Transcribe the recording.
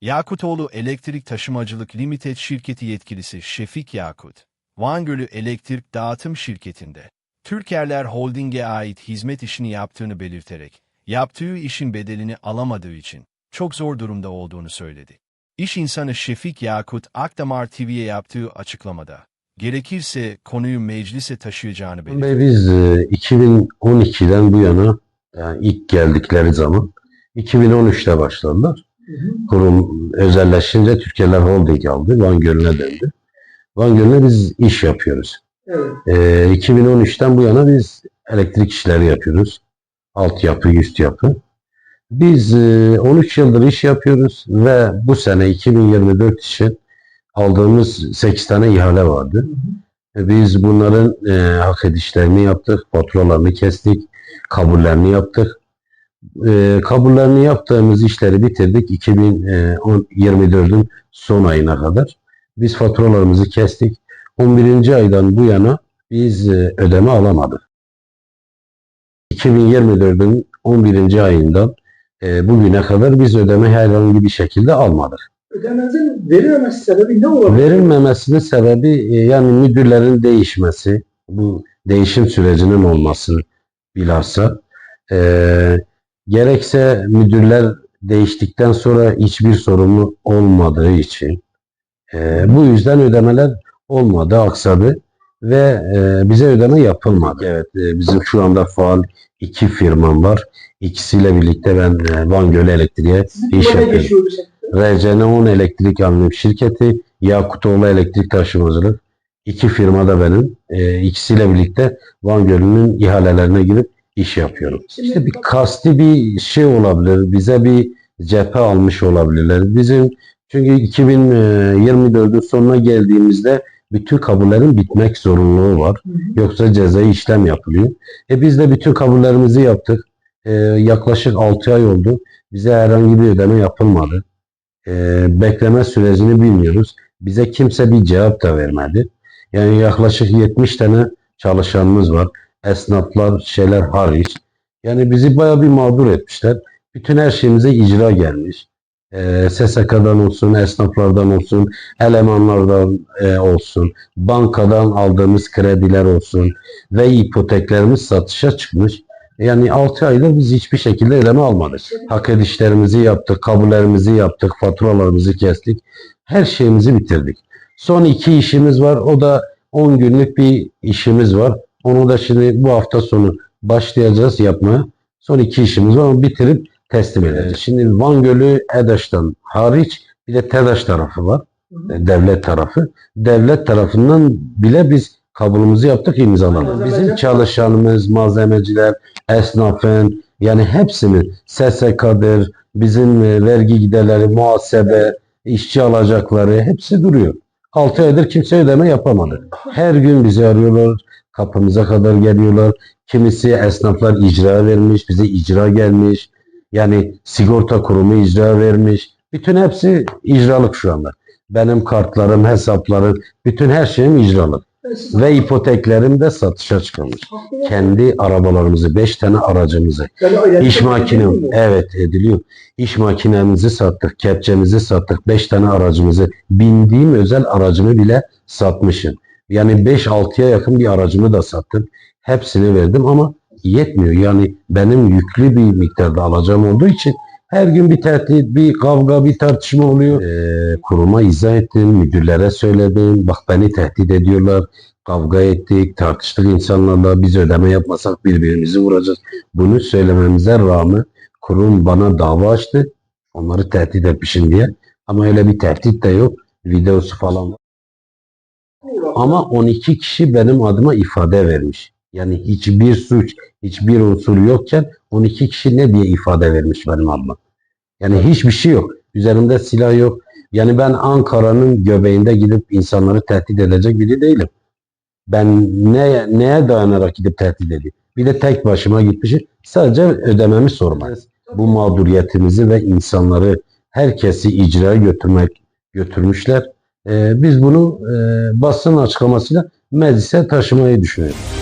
Yakutoğlu Elektrik Taşımacılık Limited şirketi yetkilisi Şefik Yakut, Van Gölü Elektrik Dağıtım Şirketi'nde Türkerler Holding'e ait hizmet işini yaptığını belirterek, yaptığı işin bedelini alamadığı için çok zor durumda olduğunu söyledi. İş insanı Şefik Yakut Akdamar TV'ye yaptığı açıklamada, gerekirse konuyu meclise taşıyacağını belirtti. Biz e, 2012'den bu yana yani ilk geldikleri zaman 2013'te başladılar. Kurum özelleşince Türkiye'ler Holding aldı. Van Gölü'ne döndü. Van Gölü'ne biz iş yapıyoruz. Evet. E, 2013'ten bu yana biz elektrik işleri yapıyoruz. Altyapı, üst yapı. Biz e, 13 yıldır iş yapıyoruz ve bu sene 2024 için aldığımız 8 tane ihale vardı. E, Biz bunların e, hak edişlerini yaptık, faturalarını kestik, kabullerini yaptık. E, kabullerini yaptığımız işleri bitirdik 2024'ün son ayına kadar. Biz faturalarımızı kestik. 11. aydan bu yana biz e, ödeme alamadık. 2024'ün 11. ayından e, bugüne kadar biz ödeme herhangi bir şekilde almadık. Ödemenizin verilmemesi sebebi ne olabilir? Verilmemesinin sebebi e, yani müdürlerin değişmesi, bu değişim sürecinin olması bilhassa. E, gerekse müdürler değiştikten sonra hiçbir sorunu olmadığı için e, bu yüzden ödemeler olmadı, aksadı ve e, bize ödeme yapılmadı. Evet, e, bizim şu anda faal iki firmam var. İkisiyle birlikte ben e, Van Gölü Elektriğe iş yapıyorum. geçiyor bu şekilde? RCN 10 Elektrik Anonim Şirketi, Yakutoğlu Elektrik Taşımacılık. İki firma da benim. E, ikisiyle birlikte Van Gölü'nün ihalelerine girip iş yapıyorum. Şimdi İşte bir kasti bir şey olabilir. Bize bir cephe almış olabilirler. Bizim çünkü 2024'ün sonuna geldiğimizde bütün kabullerin bitmek zorunluluğu var. Yoksa cezai işlem yapılıyor. E biz de bütün kabullerimizi yaptık. E, yaklaşık 6 ay oldu. Bize herhangi bir ödeme yapılmadı. E, bekleme sürecini bilmiyoruz. Bize kimse bir cevap da vermedi. Yani yaklaşık 70 tane çalışanımız var. Esnaflar, şeyler hariç. Yani bizi bayağı bir mağdur etmişler. Bütün her şeyimize icra gelmiş. E, SSK'dan olsun, esnaflardan olsun, elemanlardan e, olsun, bankadan aldığımız krediler olsun ve ipoteklerimiz satışa çıkmış. Yani 6 aydır biz hiçbir şekilde ödeme almadık. Hak edişlerimizi yaptık, kabullerimizi yaptık, faturalarımızı kestik. Her şeyimizi bitirdik. Son iki işimiz var. O da 10 günlük bir işimiz var. Onu da şimdi bu hafta sonu başlayacağız yapmaya. Son iki işimiz var. Onu bitirip teslim edeceğiz. Şimdi Van Gölü EDAŞ'tan hariç bir de TEDAŞ tarafı var. E, Devlet tarafı. Devlet tarafından bile biz kabulümüzü yaptık imzaladık. Bizim çalışanımız, malzemeciler, esnafın yani hepsinin SSK'dır, bizim e, vergi giderleri, muhasebe, işçi alacakları hepsi duruyor. 6 aydır kimse ödeme yapamadı. Her gün bizi arıyorlar, kapımıza kadar geliyorlar. Kimisi esnaflar icra vermiş, bize icra gelmiş. Yani sigorta kurumu icra vermiş. Bütün hepsi icralık şu anda. Benim kartlarım, hesaplarım, bütün her şeyim icralık. Ve ipoteklerim de satışa çıkılmış. Kendi arabalarımızı, 5 tane aracımızı, Yani İş makinem, evet ediliyor. İş makinemizi sattık, kepçemizi sattık, 5 tane aracımızı, bindiğim özel aracımı bile satmışım. Yani 5-6'ya yakın bir aracımı da sattım. Hepsini verdim ama yetmiyor. Yani benim yüklü bir miktarda alacağım olduğu için her gün bir tehdit, bir kavga, bir tartışma oluyor. Ee, kuruma izah ettim, müdürlere söyledim. Bak beni tehdit ediyorlar. Kavga ettik, tartıştık insanlarla. Biz ödeme yapmasak birbirimizi vuracağız. Bunu söylememize rağmen kurum bana dava açtı. Onları tehdit etmişim diye. Ama öyle bir tehdit de yok. Videosu falan var. Ama 12 kişi benim adıma ifade vermiş. Yani hiçbir suç, hiçbir unsur yokken 12 kişi ne diye ifade vermiş benim adıma. Yani hiçbir şey yok. Üzerimde silah yok. Yani ben Ankara'nın göbeğinde gidip insanları tehdit edecek biri değilim. Ben ne, neye dayanarak gidip tehdit edeyim? Bir de tek başıma gitmişim. Sadece ödememi sormak. Bu mağduriyetimizi ve insanları, herkesi icraya götürmek götürmüşler. Ee, biz bunu e, basın açıklamasıyla meclise taşımayı düşünüyoruz.